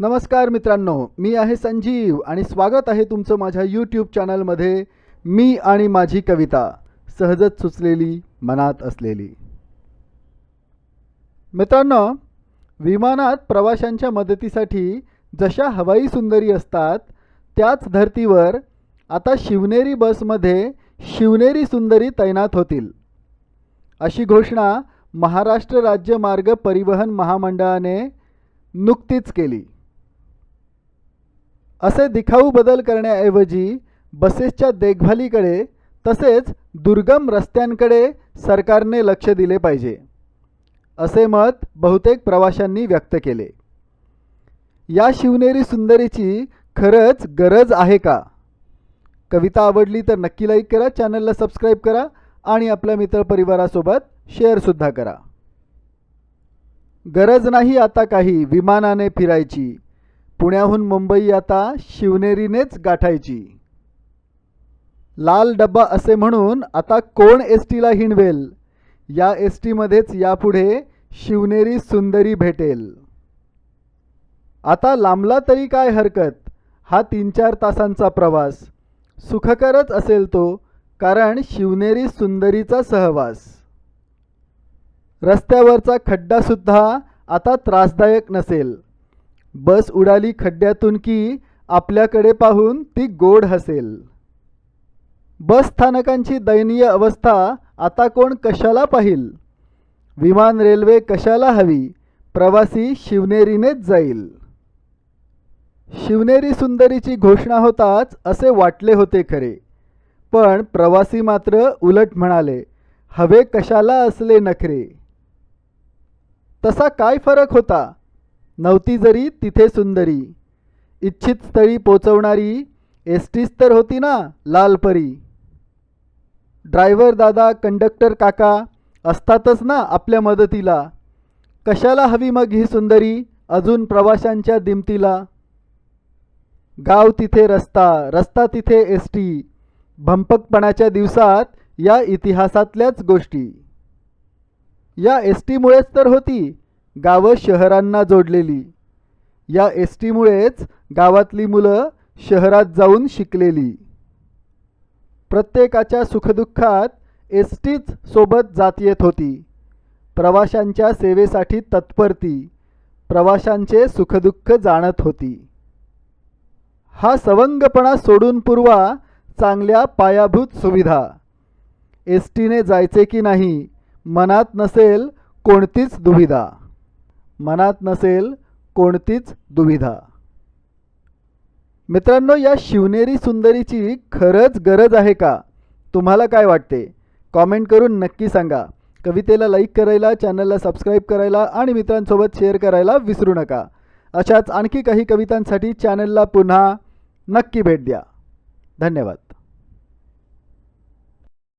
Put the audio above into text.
नमस्कार मित्रांनो मी आहे संजीव आणि स्वागत आहे तुमचं माझ्या यूट्यूब चॅनलमध्ये मी आणि माझी कविता सहजच सुचलेली मनात असलेली. मित्रांनो विमानात प्रवाशांच्या मदतीसाठी जशा हवाई सुंदरी असतात त्याच धर्तीवर आता शिवनेरी बसमध्ये शिवनेरी सुंदरी तैनात होतील. अशी घोषणा महाराष्ट्र राज्य मार्ग परिवहन महामंडळाने नुकतीच केली. असे दिखाऊ बदल करण्याऐवजी बसेसच्या देखभालीकडे तसेच दुर्गम रस्त्यांकडे सरकारने लक्ष दिले पाहिजे असे मत बहुतेक प्रवाशांनी व्यक्त केले. या शिवनेरी सुंदरीची खरंच गरज आहे का? कविता आवडली तर नक्की लाईक करा चॅनलला सबस्क्राईब करा आणि आपल्या मित्रपरिवारासोबत शेअरसुद्धा करा. गरज नाही आता काही विमानाने फिरायची. पुण्याहून मुंबई आता शिवनेरीनेच गाठायची. लाल डब्बा असे म्हणून आता कोण एस टीला हिणवेल या एस टीमध्येच यापुढे शिवनेरी सुंदरी भेटेल. आता लांबला तरी काय हरकत? हा तीन चार तासांचा प्रवास. सुखकरच असेल तो कारण शिवनेरी सुंदरीचा सहवास. रस्त्यावरचा खड्डासुद्धा आता त्रासदायक नसेल. बस उडाली खड्ड्यातून की आपल्याकडे पाहून ती गोड हसेल. बस स्थानकांची दयनीय अवस्था आता कोण कशाला पाहिल? विमान रेल्वे कशाला हवी? प्रवासी शिवनेरीनेच जाईल. शिवनेरी सुंदरीची घोषणा होताच असे वाटले होते खरे. पण प्रवासी मात्र उलट म्हणाले हवे कशाला असले नखरे? तसा काय फरक होता? नव्हती जरी तिथे सुंदरी. इच्छित स्थळी पोचवणारी एस टीच तर होती ना लालपरी. ड्रायव्हर दादा कंडक्टर काका असतातच ना आपल्या मदतीला. कशाला हवी मग ही सुंदरी अजून प्रवाशांच्या दिमतीला? गाव तिथे रस्ता रस्ता तिथे एस टी भंपकपणाच्या दिवसात या इतिहासातल्याच गोष्टी. या एस टीमुळेच तर होती. गावं शहरांना जोडलेली. या एस टीमुळेच गावातली मुलं शहरात जाऊन शिकलेली. प्रत्येकाच्या सुखदुःखात एस टीच सोबत जात येत होती. प्रवाशांच्या सेवेसाठी तत्परती प्रवाशांचे सुखदुःख जाणत होती. हा सवंगपणा सोडून पूर्वा चांगल्या पायाभूत सुविधा. एस टीने जायचे की नाही मनात नसेल कोणतीच दुविधा. मनात नसेल कोणतीच दुविधा. मित्रांनो या शिवनेरी सुंदरीची खरंच गरज आहे का? तुम्हाला काय वाटते? कॉमेंट करून नक्की सांगा. कवितेला लाईक करायला चॅनलला सबस्क्राईब करायला आणि मित्रांसोबत शेअर करायला विसरू नका. अशाच आणखी काही कवितांसाठी चॅनलला पुन्हा नक्की भेट द्या. धन्यवाद.